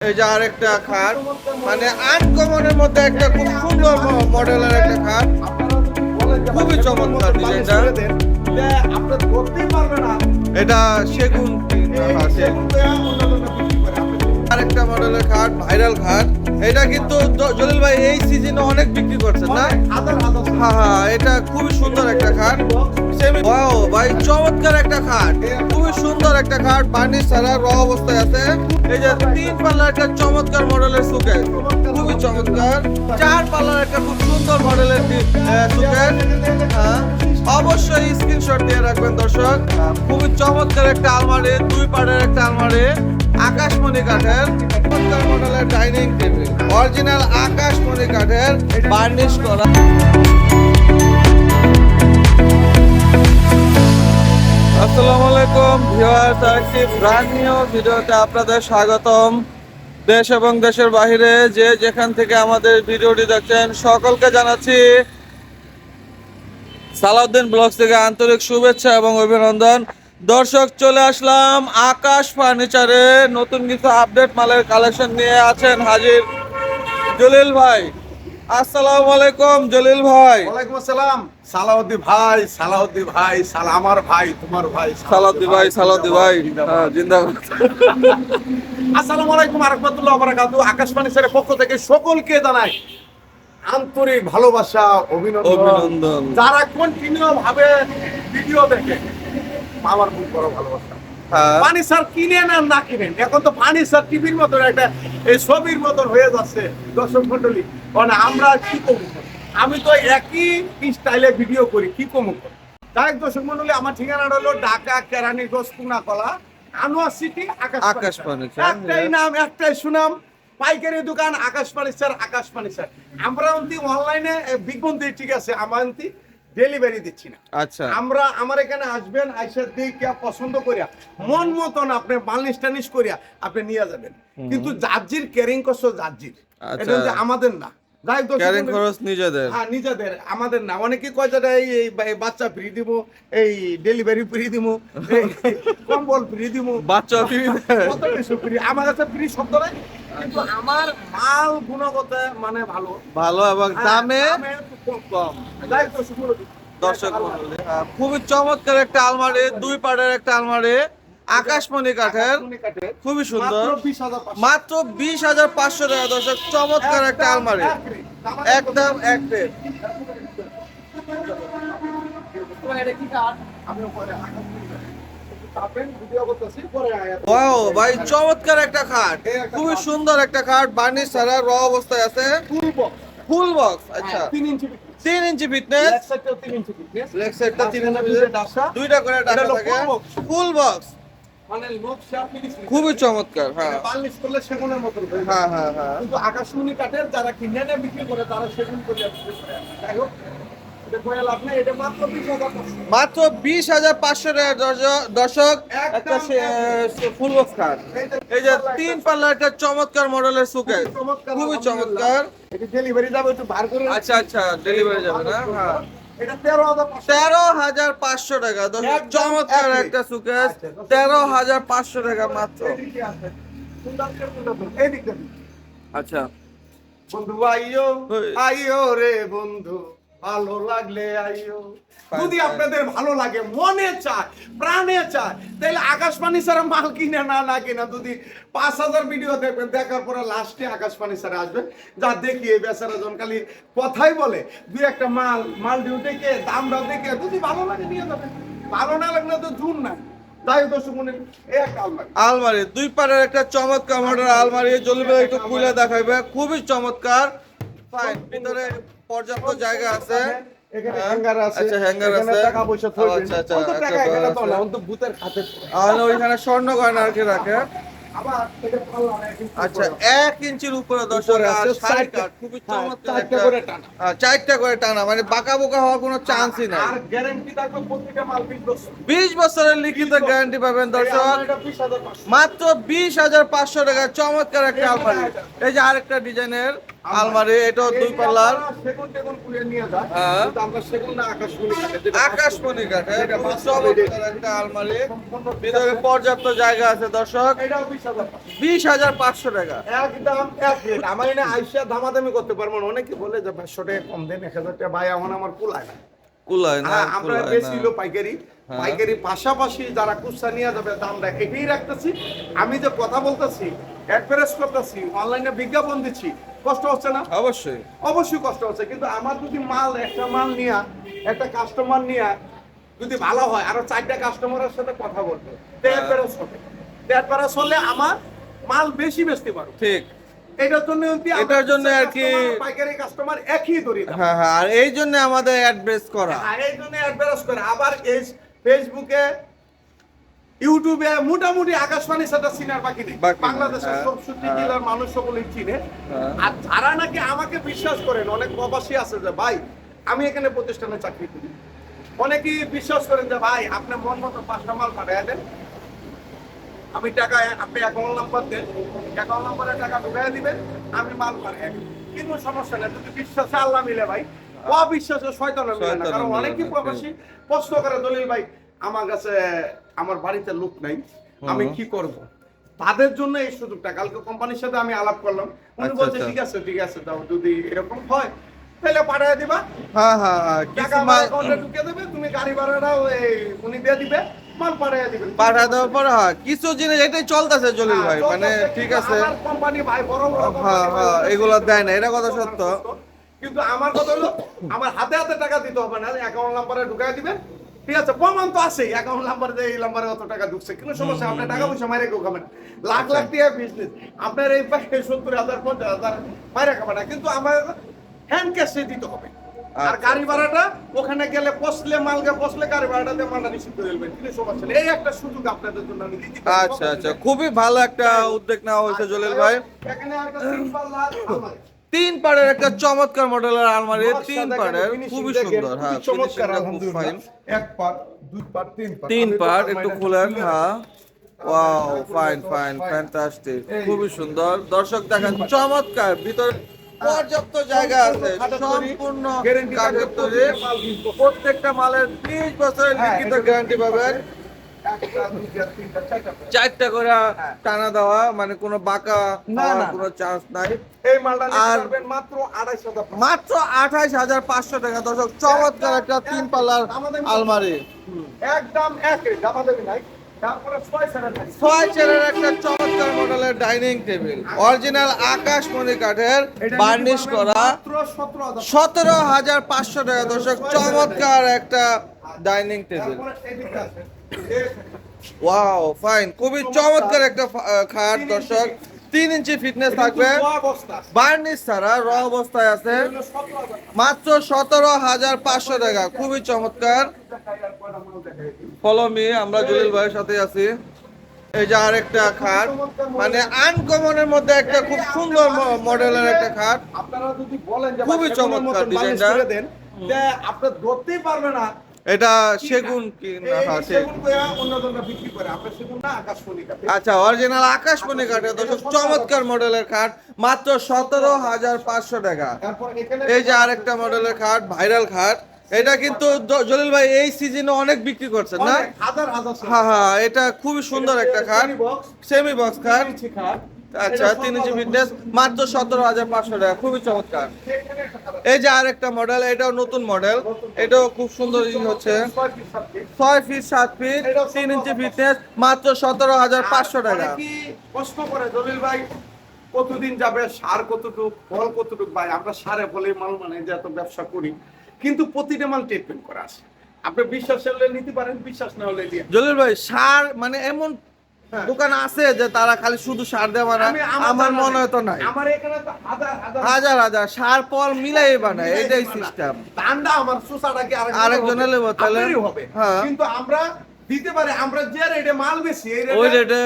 এই যে আরেকটা খাট। মানে আনকমনের মধ্যে একটা খুব সুন্দর মডেলের একটা খাট। খুবই চমৎকার ডিজাইনটা। এটা সেগুন সেগুন। আরেকটা মডেলের খাট ভাইরাল খাট। এটা কিন্তু জলিল ভাই এই সিজনে অনেক বিক্রি করছেন না? হ্যাঁ হ্যাঁ এটা খুবই সুন্দর একটা খাট। ওয়াও ভাই, চমৎকার একটা খাট। খুবই সুন্দর একটা খাট বার্নিশ ছাড়া র অবস্থায় আছে। এই যে তিন পাল্লার একটা চমৎকার মডেলের সুকেস খুবই চমৎকার। চার পাল্লার একটা খুব সুন্দর মডেলের সুকেস হ্যাঁ অবশ্যই স্ক্রিনশট দিয়ে রাখবেন দর্শক। খুবই চমৎকার একটা আলমারি, দুই পাড়ের একটা আলমারি। আকাশমণি কাঠের, চমৎকার মডেলের ডাইনিং টেবিল অরিজিনাল আকাশমণি কাঠের বার্নিশ করা। আরেকটি ব্র্যান্ড নিউ ভিডিওতে আপনাদের স্বাগতম। দেশ এবং দেশের বাইরে যে যেখান থেকে আমাদের ভিডিওটি দেখছেন, সকলকে জানাচ্ছি সালাউদ্দিন ব্লগস থেকে আন্তরিক শুভেচ্ছা এবং অভিনন্দন। দর্শক, চলে আসলাম আকাশ ফার্নিচারে। নতুন কিছু আপডেট মালের কালেকশন নিয়ে আছেন হাজির জলিল ভাই। আসসালামু আলাইকুম জলিল ভাই। ওয়ালাইকুম আসসালাম। সালাউদ্দি ভাই সালাউদ্দি ভাই সালা আমার ভাই তোমার ভাই সালাউদ্দি ভাই। সালাউদ্দি ভাই হ্যাঁ জিন্দাবাদ। আসসালামু আলাইকুম আরহামতুল্লাহ বারাকাতু আকাশবাণী স্যারের পক্ষ থেকে সকলকে জানাই আন্তরিক ভালোবাসা অভিনন্দন। অভিনন্দন। যারা কন্টিনিউ ভাবে ভিডিও দেখে আমার খুব বড় ভালোবাসা। হ্যাঁ। পানি স্যার কিনেন আর না কিনেন। এখন তো পানি স্যার টিভির মতন একটা এই ছবির মতন হয়ে যাচ্ছে দর্শক মন্ডলী মানে আমরা কি করব? আমি তো একই স্টাইলে ভিডিও করি কি কমু তাই দর্শক মন্ডলী আমার ঠিকানাটা হলো Dhaka Keraniganj Anwar city Akash Akash furniture. Furniture, একটাই নাম একটাই সুনাম পাইকারি দোকান আকাশ ফার্নিচার আকাশ ফার্নিচার আমরা অন্তি অনলাইনে বিজ্ঞপ্তি ঠিক আছে আমার অন্তি ডেলিভারি দিচ্ছি না। আচ্ছা। আমরা আমার এখানে আসবেন আইসা দেখে পছন্দ করিয়া মন মতন আপনি বার্নিশ টানিশ করিয়া আপনি নিয়ে যাবেন। কিন্তু জাজির ক্যারিং করছ জার্জির আচ্ছা। এটা আমাদের না। যাই দোষ ক্যারিং খরচ নিজেদের। হ্যাঁ নিজেদের। আমাদের না। অনেকে কয় এই বাচ্চা ফ্রি দিব এই ডেলিভারি ফ্রি দিব কম্বল ফ্রি দিব বাচ্চা ফ্রি- কত কিছু ফ্রি। আমার কাছে ফ্রি শব্দ নাই কিন্তু আমার মাল গুণগত মানে ভালো। ভালো এবং হ্যাঁ, দামে কম। যাই দর্শক খুবই চমৎকার একটা আলমারি দুই পাড়ের একটা আলমারি। আকাশমণি কাঠের খুবই সুন্দর। মাত্র বিশ হাজার পাঁচশো টাকা দর্শক চমৎকার একটা আলমারি। একদম এক রেট ভাই চমৎকার একটা খাট। খুবই সুন্দর একটা খাট বার্নিশ ছাড়া র অবস্থায় আছে। ফুল বক্স আচ্ছা। তিন ইঞ্চি ফিটনেস। লেগ সাইডটা তিন ইঞ্চি দুইটা করে টাকা থাকে। ফুল বক্স খুবই চমৎকার হ্যাঁ। বার্নিশ করলে সেগুনের মতন হয়ে। হ্যাঁ হ্যাঁ। কিন্তু আকাশমণি কাঠের যারা কিনে বিক্রি করে তারা সেগুন করে যাই হোক, মাত্র বিশ হাজার পাঁচশো। টাকা। দর্শক- দর্শক একটা ফুল বক্স খাট এই যে তিন পাল্লার একটা চমৎকার মডেলের সুকেস খুবই চমৎকার এটা ডেলিভারি যাবে একটু বার করে। আচ্ছা আচ্ছা ডেলিভারি যাবে না? হ্যাঁ। তেরো হাজার পাঁচশো। টাকা। চমৎকার একটা সুকেস আচ্ছা, তেরো হাজার পাঁচশো টাকা মাত্র। আচ্ছা। বন্ধু আইও। আইও রে বন্ধু। ভালো লাগলে আইও। যদি আপনাদের ভালো লাগে মনে চায় প্রাণে চায় তাহলে আকাশবাণী স্যার মাল কিনে না না কিনা যদি পাঁচ হাজার ভিডিও দেখবেন দেখার পরে লাস্টে আকাশবাণী স্যার আসবেন যা দেখি এই বেচারা জন খালি কথাই বলে দুই একটা মাল মাল ডিউ দেখে দামটাও দেখে যদি ভালো লাগে নিয়ে যাবেন। ভালো না লাগলে তো জুন না আলমারি। আলমারি দুই পারের একটা চমৎকার মডেল আলমারি একটু খুলে দেখাইবে খুবই চমৎকার। ফাইন ভিতরে পর্যাপ্ত জায়গা আছে। এখানে হ্যাঁ, হ্যাঙ্গার আছে। আচ্ছা হ্যাঙ্গার আছে। টাকা পয়সা আচ্ছা আচ্ছা টাকা এখানে তো না অন্ত ভূতের খাতে আর ওইখানে স্বর্ণ গয়না আর কি রাখে আচ্ছা এক ইঞ্চির উপরে দর্শক খুবই হ্যাঁ, চমৎকার চারটা করে টানা। হ্যাঁ, করে টানা মানে বাঁকা বোকা হওয়ার কোনো চান্সই নাই। বিশ বছরের লিখিত গ্যারান্টি পাবেন দর্শক। মাত্র বিশ হাজার পাঁচশো টাকা চমৎকার একটা আলমারি এই যে আরেকটা ডিজাইনের আলমারি এটাও দুই পাল্লার। হ্যাঁ। আকাশমণি কাঠে কাঠে এটা একটা আলমারি। ভিতরে পর্যাপ্ত জায়গা আছে দর্শক। বিশ হাজার পাঁচশো টাকা। একদম এক রেট আমার এনে আইসা দামাদামি করতে পারব না। অনেকে বলে যে পাঁচশো টাকা কম দেন এক হাজার টাকা। ভাই এখন আমার কুলায় না। কুলায় না হ্যাঁ, আমরা কুলায় বেশি না। পাইকারি। হ্যাঁ। পাইকারি পাশাপাশি যারা কুচা নিয়ে যাবে দামটা এটাই রাখতেছি। আমি যে কথা বলতেছি অ্যাডভারেজ করতেছি অনলাইনে বিজ্ঞাপন দিচ্ছি কষ্ট হচ্ছে না? অবশ্যই। অবশ্যই কষ্ট হচ্ছে কিন্তু আমার যদি মাল একটা মাল নিয়ে একটা কাস্টমার নিয়ে যদি ভালো হয় আরও চারটা কাস্টমারের সাথে কথা বলবে। হবে অ্যাডভারেজ হলে আমার মাল বেশি বেচতে পারো। ঠিক। এটার জন্য এটার জন্য আর কি- পাইকারি কাস্টমার একই ধরি হ্যাঁ হ্যাঁ আর এই জন্য আমাদের অ্যাড্রেস করা। হ্যাঁ, এই জন্য অ্যাডভারেজ করে। আবার এই ফেসবুকে ইউটিউবে মোটামুটি আকাশবাণী সাথে সিনার বাকি নেই। বাংলাদেশের হ্যাঁ, চৌষট্টি হ্যাঁ। জেলার মানুষ সকলেই চিনে। হ্যাঁ। আর যারা নাকি আমাকে বিশ্বাস করেন অনেক প্রবাসী আছে যে ভাই আমি এখানে প্রতিষ্ঠানে চাকরি করি। অনেকেই বিশ্বাস করেন যে ভাই আপনি মন মতো পাঁচটা মাল পাঠিয়ে দেন। আমি টাকা আপনি অ্যাকাউন্ট নাম্বার দেন। অ্যাকাউন্ট নাম্বারে টাকা ঢুকাই দিবেন আমি মাল পাঠিয়ে দিই কিন্তু সমস্যা নেই যদি বিশ্বাসে আল্লাহ মিলে ভাই। অবিশ্বাসে শয়তানে মিলে না। কারণ অনেকেই প্রবাসী প্রশ্ন করে দলিল ভাই আমার কাছে আমার বাড়িতে লোক নাই। আমি কি করব? তাদের জন্য এই সুযোগটা। কালকে কোম্পানির সাথে আমি আলাপ করলাম। উনি আচ্ছা, বলছে আচ্ছা। ঠিক আছে ঠিক আছে দাও যদি এরকম হয় তাহলে পাঠিয়ে দিবা। হ্যাঁ হ্যাঁ হ্যাঁ টাকা আমার অ্যাকাউন্টে ঢুকিয়ে দেবে তুমি গাড়ি এই উনি দিয়ে দিবে মাল পাঠিয়ে দিবে। পাঠা দেওয়ার পর হ্যাঁ কিছু জিনিস এটাই চলতেছে জলিল ভাই হ্যাঁ, মানে ঠিক আছে। কোম্পানি ভাই বড় বড় হ্যাঁ, হ্যাঁ, এগুলো দেয় না, এটা কথা সত্য। কিন্তু আমার কথা হলো আমার হাতে হাতে টাকা দিতে হবে না অ্যাকাউন্ট নাম্বারে ঢুকাই দিবেন ঠিক আছে প্রমাণ তো আছে অ্যাকাউন্ট নাম্বার দিয়ে এই নাম্বারে অত টাকা ঢুকছে। কিন্তু সমস্যা আপনার টাকা পয়সা মাইরে কেউ খাবেন লাখ লাখ টাকা বিজনেস আপনার এই পাশে সত্তর হাজার পঞ্চাশ হাজার মাইরে খাবে কিন্তু আমার হ্যান্ড ক্যাশে দিতে হবে। আর আচ্ছা, গাড়ি ভাড়াটা ওখানে গেলে পসলে মালকে পসলে গাড়ি ভাড়াটা দিয়ে মালটা রিসিভ করে দেবেন। কিন্তু সমস্যা নেই। এই একটা সুযোগ আপনাদের জন্য আমি পারি। আচ্ছা আচ্ছা। খুবই ভালো একটা উদ্যোগ নেওয়া হয়েছে জলিল ভাই। এখানে একটা সিম্পল লাল। তিন পাড়ের একটা চমৎকার মডেলের আলমারি তিন পাড়ের খুবই সুন্দর হ্যাঁ চমৎকার আলহামদুলিল্লাহ। এক পার্ট দুই পার্ট তিন পার্ট তিন একটু খুলেন হ্যাঁ। ওয়াও ফাইন ফাইন ফ্যান্টাস্টিক খুবই সুন্দর। দর্শক দেখেন চমৎকার ভিতরে পর্যাপ্ত জায়গা আছে সম্পূর্ণ তৈরি প্রত্যেকটা মালের ত্রিশ বছরের হ্যাঁ, লিখিত গ্যারান্টি পাবেন। চারটা করে। টানা দেওয়া মানে কোনো বাঁকা। কোনো চান্স নাই। এই মালটা আর- মাত্র মাত্র আঠাইশ হাজার পাঁচশো টাকা। দর্শক চমৎকার একটা তিন পাল্লার আলমারি। একদম এক দামা দেবি নাই ছয় চেয়ারের একটা চমৎকার মডেলের ডাইনিং টেবিল অরিজিনাল আকাশমণি কাঠের বার্নিশ করা। সতেরো হাজার সতেরো হাজার পাঁচশো টাকা। দর্শক চমৎকার একটা ডাইনিং টেবিল ওয়াও ফাইন খুবই চমৎকার। একটা খাট দর্শক। তিন ইঞ্চি ফিটনেস থাকবে। বার্নিশ ছাড়া র অবস্থায় আছে। মাত্র সতেরো হাজার পাঁচশো টাকা। খুবই চমৎকার। দেখাই আর কয়টা মাল দেখাই দিই। ফলো মি আমরা জলিল ভাইয়ের সাথে আছি। এই যে আরেকটা খাট। মানে আনকমনের মধ্যে একটা খুব সুন্দর মডেলের একটা খাট। আপনারা যদি বলেন খুবই চমৎকার ডিজাইনটা। করে দেন, তে আপনি ধরতেই পারবে না এটা সেগুন হ্যাঁ, কাঠে। আচ্ছা অরিজিনাল আকাশমণি কাঠের দর্শক চমৎকার মডেলের খাট মাত্র সতেরো হাজার পাঁচশো টাকা। এই যে আরেকটা মডেলের খাট ভাইরাল খাট এটা কিন্তু জলিল ভাই এই সিজনে অনেক বিক্রি করছেন না? হ্যাঁ হ্যাঁ এটা খুবই সুন্দর একটা খাট সেমি বক্স খাট আচ্ছা তিন ইঞ্চি ফিটনেস মাত্র সতেরো হাজার পাঁচশো টাকা খুবই চমৎকার। একটা। এই যে আরেকটা মডেল এটাও নতুন মডেল এটাও খুব সুন্দর হচ্ছে। ছয় ফিট সাত ফিট তিন ইঞ্চি ফিটনেস মাত্র সতেরো হাজার পাঁচশো টাকা। প্রশ্ন করে জলিল ভাই কতদিন যাবে? সার কতটুক ফল কতটুক? ভাই আমরা সারে ফলে মাল মানে যে এত ব্যবসা করি। কিন্তু প্রতিটা মাল ট্রিটমেন্ট করা আছে। আপনি বিশ্বাস হলে নিতে পারেন বিশ্বাস না হলে দিয়ে। জলিল ভাই সার মানে এমন। দোকান আছে যে তারা খালি শুধু সার দেওয়া বানায় আমার মনে হয় তো নাই। আমার এখানে তো হাজার হাজার। সার পর মিলাই বানায় এটাই সিস্টেম ঠান্ডা আমার সুসাটা কি আরেকজনের হবে? লেবো তাহলে? হ্যাঁ। কিন্তু আমরা দিতে পারি আমরা যে রেটে মাল বেশি ওই রেটে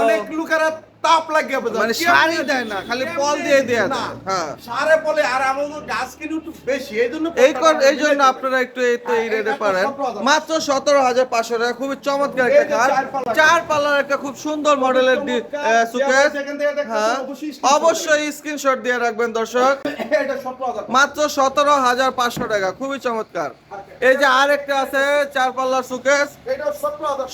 অনেক লোকেরা তাপ বোঝা মানে শাড়ি দেয় না, খালি পল দিয়ে দেয়া না। হ্যাঁ। সারে পলে আর আমাদের গাছ কিনে একটু বেশি এই জন্য এই এই জন্য আপনারা একটু এই তো এই হ্যাঁ, রেটে পারেন। মাত্র সতেরো হাজার পাঁচশো টাকা খুবই চমৎকার একটা চার। পাল্লার একটা খুব সুন্দর মডেলের। সুকেস হ্যাঁ। অবশ্যই স্ক্রিনশট দিয়ে। রাখবেন দর্শক। মাত্র সতেরো হাজার পাঁচশো টাকা খুবই চমৎকার। এই যে আরেকটা আছে চার পাল্লার সুকেস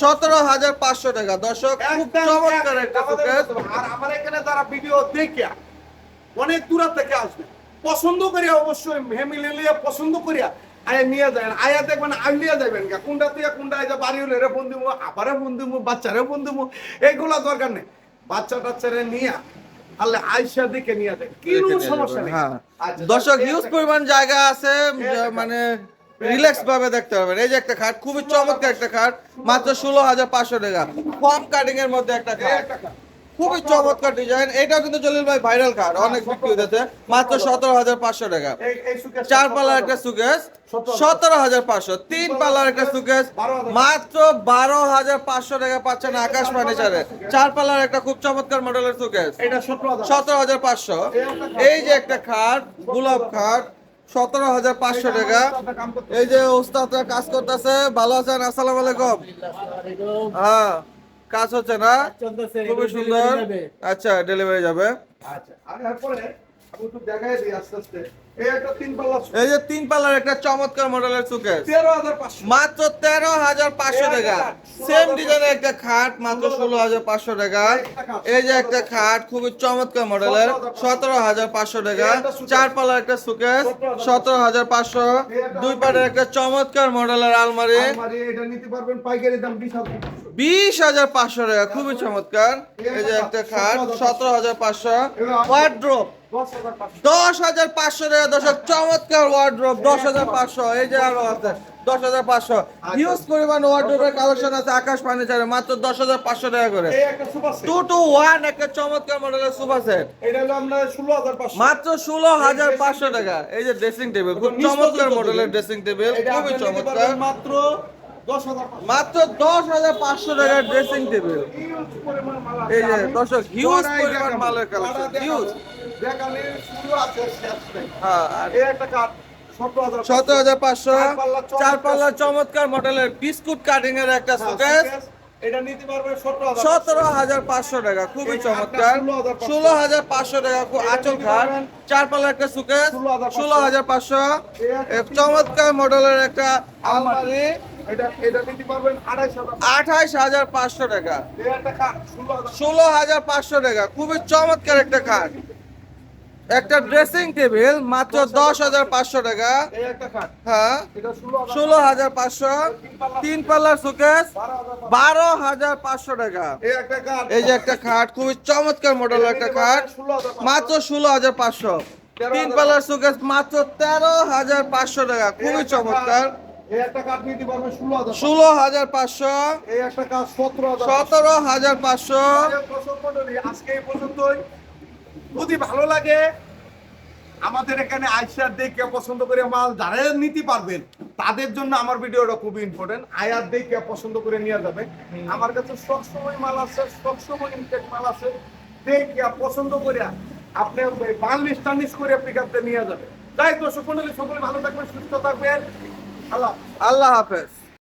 সতেরো হাজার পাঁচশো। টাকা দর্শক খুব চমৎকার একটা সুকেস আর আমার এখানে যারা ভিডিও অনেক দূর থেকে আসবে পছন্দ করিয়া অবশ্যই ফ্যামিলি পছন্দ করিয়া আয়া নিয়ে যায় আয়া দেখবেন যাবেন গা। কোনটা থেকে কোনটা আইজা বাড়ি হলে রে ফোন দিব আবারে ফোন দিব বাচ্চারে ফোন দিব এইগুলা দরকার নেই। বাচ্চা টাচ্চারে নিয়ে তাহলে আইসা দিকে নিয়ে যায় কিনো সমস্যা নেই? হ্যাঁ। আচ্ছা, দর্শক হিউজ পরিমাণ জায়গা আছে মানে রিল্যাক্স ভাবে দেখতে পারবেন। এই যে একটা খাট খুবই চমৎকার একটা খাট মাত্র ষোলো হাজার পাঁচশো টাকা। ফর্ম কাটিং এর মধ্যে একটা খাট। খুবই চমৎকার ডিজাইন এটাও কিন্তু জলিল ভাই ভাইরাল খাট অনেক বিক্রি হতেছে মাত্র সতেরো হাজার পাঁচশো টাকা। চার পাল্লার একটা সুকেস সতেরো হাজার। পাঁচশো তিন পাল্লার একটা সুকেস মাত্র বারো হাজার পাঁচশো টাকা পাচ্ছেন আকাশ ফার্নিচারে। চার পাল্লার একটা খুব চমৎকার মডেলের সুকেস সতেরো হাজার পাঁচশো। এই যে একটা খাট গোলাপ খাট সতেরো হাজার পাঁচশো টাকা। এই যে উস্তাদরা কাজ করতেছে ভালো আছেন? আসসালামু আলাইকুম। হ্যাঁ। কাজ হচ্ছে না? খুবই সুন্দর। আচ্ছা ডেলিভারি যাবে। আচ্ছা এই যে তিন পাল্লার একটা চমৎকার মডেলের সুকেস মাত্র তেরো হাজার পাঁচশো টাকা। সেম ডিজাইনের একটা খাট মাত্র ষোলো হাজার পাঁচশো টাকা। এই যে একটা খাট খুবই চমৎকার মডেলের সতেরো হাজার পাঁচশো টাকা। চার পাল্লার একটা সুকেস সতেরো হাজার পাঁচশো। দুই পাটের একটা চমৎকার মডেলের আলমারি। আলমারি এটা নিতে পারবেন পাইকারি দাম বিশ হাজার। বিশ হাজার পাঁচশো টাকা খুবই চমৎকার। এই যে একটা খাট সতেরো হাজার পাঁচশো। ওয়ার্ড্রোপ দশ হাজার পাঁচশো টাকা দর্শক চমৎকার ওয়ার্ড্রোপ দশ হাজার পাঁচশো। এই যে আরও আছে দশ হাজার পাঁচশো। হিউজ পরিমাণ ওয়ার্ড্রোপের কালেকশন আছে আকাশ ফার্নিচারে মাত্র দশ হাজার পাঁচশো টাকা করে। সুপার টু টু ওয়ান একটা চমৎকার মডেলের সোফা সেট মাত্র ষোলো হাজার পাঁচশো টাকা। এই যে ড্রেসিং টেবিল খুব চমৎকার। মডেলের ড্রেসিং টেবিল খুবই চমৎকার। মাত্র মাত্র দশ হাজার পাঁচশো টাকার ড্রেসিং টেবিল। এই যে দর্শক হিউজ পরিমাণ মালের কালেকশন হিউজ। হ্যাঁ সতেরো হাজার পাঁচশো। চার পাল্লা চমৎকার মডেলের বিস্কুট কাটিং এর একটা সুকেস এটা নিতে পারবে সতেরো হাজার পাঁচশো। টাকা খুবই চমৎকার। ষোলো হাজার পাঁচশো। টাকা খুব আচল খাট চার পাল্লা একটা সুকেস ষোলো হাজার পাঁচশো। চমৎকার মডেলের একটা আলমারি। আঠাইশ হাজার পাঁচশো টাকা। ষোলো হাজার। পাঁচশো টাকা। খুবই চমৎকার একটা খাট। একটা ড্রেসিং টেবিল মাত্র দশ হাজার পাঁচশো। টাকা। হ্যাঁ। ষোলো হাজার পাঁচশো। তিন পাল্লার সুকেস বারো হাজার পাঁচশো। টাকা। এই যে একটা খাট খুবই চমৎকার মডেলের একটা খাট। মাত্র ষোলো হাজার পাঁচশো। তিন পাল্লার সুকেস মাত্র তেরো হাজার পাঁচশো টাকা। খুবই চমৎকার। এই একটা কাঠ নিতে পারবেন ষোলো হাজার পাঁচশো। এই একটা কাঠ সতেরো হাজার পাঁচশো। আজকে এই পর্যন্তই। যদি ভালো লাগে আমাদের এখানে আইসার দেখে পছন্দ করে মাল যারা নিতে পারবেন তাদের জন্য আমার ভিডিওটা খুব ইম্পর্টেন্ট আয়ার দেখে পছন্দ করে নিয়ে যাবে। আমার কাছে সবসময় মাল আছে সবসময় ইনটেক মাল আছে। দেখে পছন্দ করে আপনি বার্নিশ টার্নিশ করে পিক আপতে নিয়ে যাবে তাই দর্শক মন্ডলী সকলে ভালো থাকবেন সুস্থ থাকবেন। আল্লাহ হাফেজ।